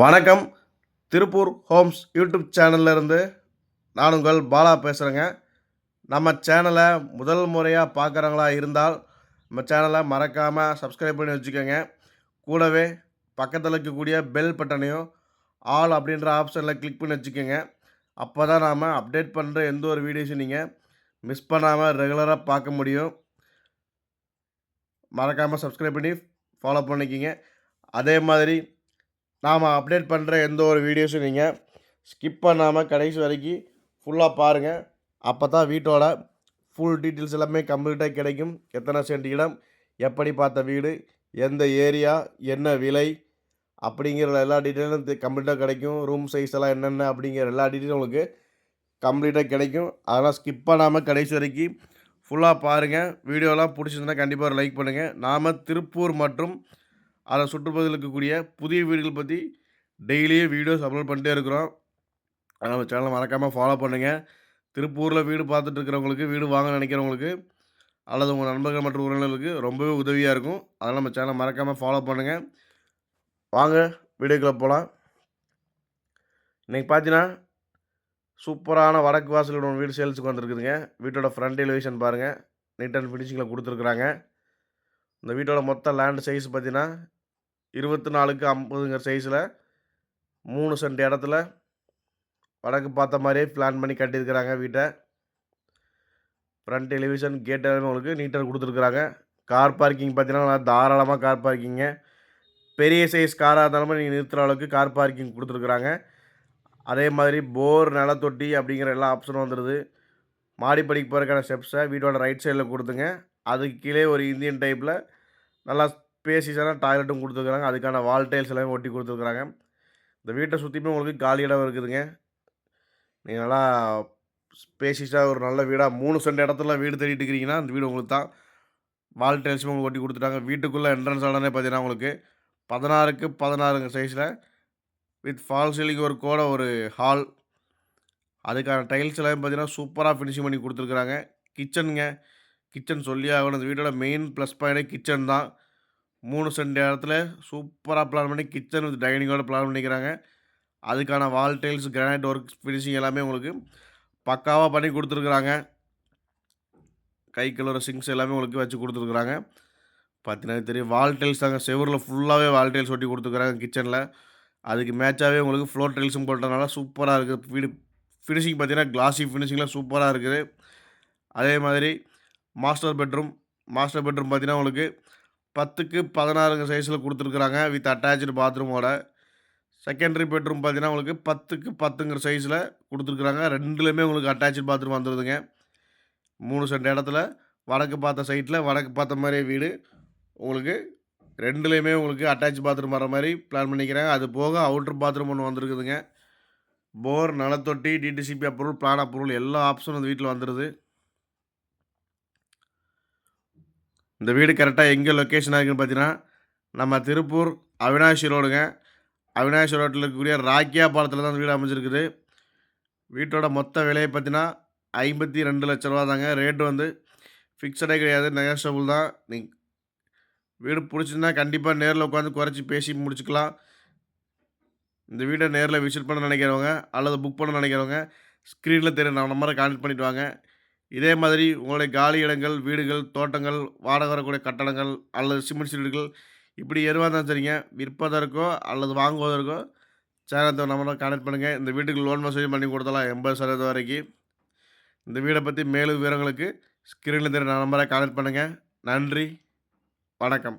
வணக்கம். Tiruppur Holmes YouTube சேனல்ல இருந்து நான் உங்கள் பாலா பேசுகிறேங்க நம்ம சேனலை முதல் முறையாக பார்க்குறவங்களா இருந்தால் நம்ம சேனலை மறக்காமல் சப்ஸ்கிரைப் பண்ணி வச்சுக்கோங்க. கூடவே பக்கத்தில் இருக்கக்கூடிய பெல் பட்டனையும் ஆல் அப்படின்ற ஆப்ஷனில் கிளிக் பண்ணி வச்சுக்கோங்க. அப்போ தான் நாம் அப்டேட் பண்ணுற எந்த ஒரு வீடியோஸும் நீங்கள் மிஸ் பண்ணாமல் ரெகுலராக பார்க்க முடியும். மறக்காமல் சப்ஸ்கிரைப் பண்ணி ஃபாலோ பண்ணிக்கிங்க. அதே மாதிரி நாம் அப்டேட் பண்ணுற எந்த ஒரு வீடியோஸும் நீங்கள் ஸ்கிப் பண்ணாமல் கடைசி வரைக்கும் ஃபுல்லாக பாருங்கள் அப்போ தான் வீட்டோட ஃபுல் டீட்டெயில்ஸ் எல்லாமே கம்ப்ளீட்டாக கிடைக்கும். எத்தனை சென்ட் இடம் எப்படி பார்த்த வீடு எந்த ஏரியா என்ன விலை அப்படிங்கிற எல்லா டீட்டெயிலும் கம்ப்ளீட்டாக கிடைக்கும். ரூம் சைஸ் எல்லாம் என்னென்ன அப்படிங்கிற எல்லா டீட்டெயிலும் உங்களுக்கு கம்ப்ளீட்டாக கிடைக்கும். அதெல்லாம் ஸ்கிப் பண்ணாமல் கடைசி வரைக்கும் ஃபுல்லாக பாருங்கள் வீடியோலாம் பிடிச்சிருந்தா கண்டிப்பாக ஒரு லைக் பண்ணுங்கள் நாம் திருப்பூர் மற்றும் அதை சுற்றுப்பகுதியில் இருக்கக்கூடிய புதிய வீடுகள் பற்றி டெய்லியும் வீடியோஸ் அப்லோட் பண்ணிட்டே இருக்கிறோம். அதனால் நம்ம சேனலை மறக்காமல் ஃபாலோ பண்ணுங்கள் திருப்பூரில் வீடு பார்த்துட்டு இருக்கிறவங்களுக்கு வீடு வாங்க நினைக்கிறவங்களுக்கு அல்லது உங்கள் நண்பர்கள் மற்றும் உறவினர்களுக்கு ரொம்பவே உதவியாக இருக்கும். அதனால் நம்ம சேனலை மறக்காமல் ஃபாலோ பண்ணுங்கள் வாங்க வீடியோக்குள்ளே போகலாம் இன்றைக்கி பார்த்தீங்கன்னா சூப்பரான வடக்கு வாசலோட வீடு சேல்ஸுக்கு வந்திருக்குதுங்க. வீட்டோட ஃப்ரண்ட் எலிவேஷன் பாருங்கள் நீட் அண்ட் ஃபினிஷிங்கில் கொடுத்துருக்குறாங்க. இந்த வீட்டோட மொத்த லேண்ட் சைஸ் பார்த்தீங்கன்னா இருபத்தி நாலுக்கு ஐம்பதுங்கிற சைஸில் மூணு சென்ட் இடத்துல வடக்கு பார்த்த மாதிரியே பிளான் பண்ணி கட்டியிருக்கிறாங்க வீட்டை. ஃப்ரண்ட் டெலிவிஷன் கேட் எல்லாமே உங்களுக்கு நீட்டாக கொடுத்துருக்குறாங்க. கார் பார்க்கிங் பார்த்தீங்கன்னா நல்லா தாராளமாக கார் பார்க்கிங்க பெரிய சைஸ் காராக இருந்தாலும் நீங்கள் நிறுத்துகிற அளவுக்கு கார் பார்க்கிங் கொடுத்துருக்குறாங்க. அதே மாதிரி போர் நிலத்தொட்டி அப்படிங்கிற எல்லா ஆப்ஷனும் வந்துடுது மாடிப்படிக்கு போகிறக்கான ஸ்டெப்ஸை வீட்டோட ரைட் சைடில் கொடுத்துங்க. அதுக்கு கீழே ஒரு இந்தியன் டைப்பில் நல்லா ஸ்பேசியஸான டாய்லெட்டும் கொடுத்துருக்குறாங்க. அதுக்கான வால் டைல்ஸ் எல்லாமே ஒட்டி கொடுத்துருக்குறாங்க. இந்த வீட்டை சுற்றியுமே உங்களுக்கு காலி இடம் இருக்குதுங்க. நீங்கள் நல்லா ஸ்பேசிஸாக ஒரு நல்ல வீடாக மூணு சென்ட் இடத்துல வீடு தேடிட்டு இருக்கிறீங்கன்னா அந்த வீடு உங்களுக்கு தான். வால் டைல்ஸும் உங்களுக்கு ஒட்டி கொடுத்துட்டாங்க. வீட்டுக்குள்ளே என்ட்ரன்ஸ் உடனே பார்த்தீங்கன்னா உங்களுக்கு பதினாறுக்கு பதினாறுங்க சைஸில் வித் ஃபால் சீலிங் ஒரு கூட ஒரு ஹால் அதுக்கான டைல்ஸ் எல்லாமே பார்த்தீங்கன்னா சூப்பராக ஃபினிஷிங் பண்ணி கொடுத்துருக்குறாங்க. கிச்சனுங்க கிச்சன் சொல்லி ஆகணும். இந்த வீட்டோட மெயின் ப்ளஸ் பாயிண்டே கிச்சன் தான். மூணு சென்ட் இடத்துல சூப்பராக பிளான் பண்ணி கிச்சன் வித் டைனிங்கோட பிளான் பண்ணிக்கிறாங்க. அதுக்கான wall tiles granite work finishing எல்லாமே உங்களுக்கு பக்காவாக பண்ணி கொடுத்துருக்குறாங்க. கை கழுவுற சிங்ஸ் எல்லாமே உங்களுக்கு வச்சு கொடுத்துருக்குறாங்க. பார்த்தீங்கன்னா தெரியும் வால் டைல்ஸ் தாங்க. செவரில் ஃபுல்லாகவே வால் டைல்ஸ் ஒட்டி கொடுத்துருக்குறாங்க கிச்சனில் அதுக்கு மேட்சாகவே உங்களுக்கு ஃப்ளோர் டைல்ஸும் போட்டதுனால சூப்பராக இருக்குது வீடு ஃபினிஷிங் பார்த்தீங்கன்னா கிளாசி ஃபினிஷிங்லாம் சூப்பராக இருக்குது. அதே மாதிரி மாஸ்டர் பெட்ரூம் மாஸ்டர் பெட்ரூம் பார்த்தீங்கன்னா உங்களுக்கு பத்துக்கு பதினாறுங்க சைஸில் கொடுத்துருக்குறாங்க வித் அட்டாச்சு பாத்ரூமோட செகண்டரி பெட்ரூம் பார்த்தீங்கன்னா உங்களுக்கு பத்துக்கு பத்துங்கிற சைஸில் கொடுத்துருக்குறாங்க. ரெண்டுலேயுமே உங்களுக்கு அட்டாச்சு பாத்ரூம் வந்துடுதுங்க மூணு சென்ட் இடத்துல வடக்கு பார்த்த சைட்டில் வடக்கு பார்த்த மாதிரியே வீடு. உங்களுக்கு ரெண்டுலேயுமே உங்களுக்கு அட்டாச் பாத்ரூம் வர மாதிரி பிளான் பண்ணிக்கிறாங்க அது போக அவுட்ரு பாத்ரூம் ஒன்று வந்திருக்குதுங்க. போர் நலத்தொட்டி டிடிசிபி அப்ரூவல் பிளான் அப்ரூவல் எல்லா ஆப்ஷனும் அந்த வீட்டில் வந்துடுது இந்த வீடு கரெக்டாக எங்கே லொக்கேஷனாக இருக்குன்னு பார்த்தீங்கன்னா நம்ம திருப்பூர் அவினாசி ரோடுங்க. அவினாசி ரோட்டில் இருக்கக்கூடிய ராக்கியா பாலத்தில் தான் அந்த வீடு அமைஞ்சிருக்குது. வீட்டோட மொத்த விலையை பார்த்தீங்கன்னா ஐம்பத்தி ரெண்டு லட்ச ரூபா தாங்க. ரேட்டு வந்து ஃபிக்ஸடே கிடையாது. நெகோஷியபிள் தான். நீ வீடு பிடிச்சிருந்தா கண்டிப்பாக நேரில் உட்காந்து குறைச்சி பேசி முடிச்சுக்கலாம். இந்த வீடை நேரில் விசிட் பண்ண நினைக்கிறவங்க அல்லது புக் பண்ண நினைக்கிறவங்க ஸ்க்ரீனில் தெரிய நம்ம நம்பரை கான்டெக்ட் பண்ணிவிட்டு வாங்க. இதே மாதிரி உங்களுடைய காலி இடங்கள் வீடுகள் தோட்டங்கள் வாடகை வரக்கூடிய கட்டடங்கள் அல்லது சிமெண்ட் சீடுகள் இப்படி எதுவாக இருந்தாலும் சரிங்க. விற்பதற்கோ அல்லது வாங்குவதற்கோ சேனத்தை நம்பரை கனெக்ட் பண்ணுங்கள் இந்த வீட்டுக்கு லோன் வசதி பண்ணி கொடுத்தலாம் எண்பது சதவீதம் வரைக்கும். இந்த வீடை பற்றி மேலும் விவரங்களுக்கு ஸ்க்ரீனில் தெரிய நம்பரை கனெக்ட் பண்ணுங்கள் நன்றி. வணக்கம்.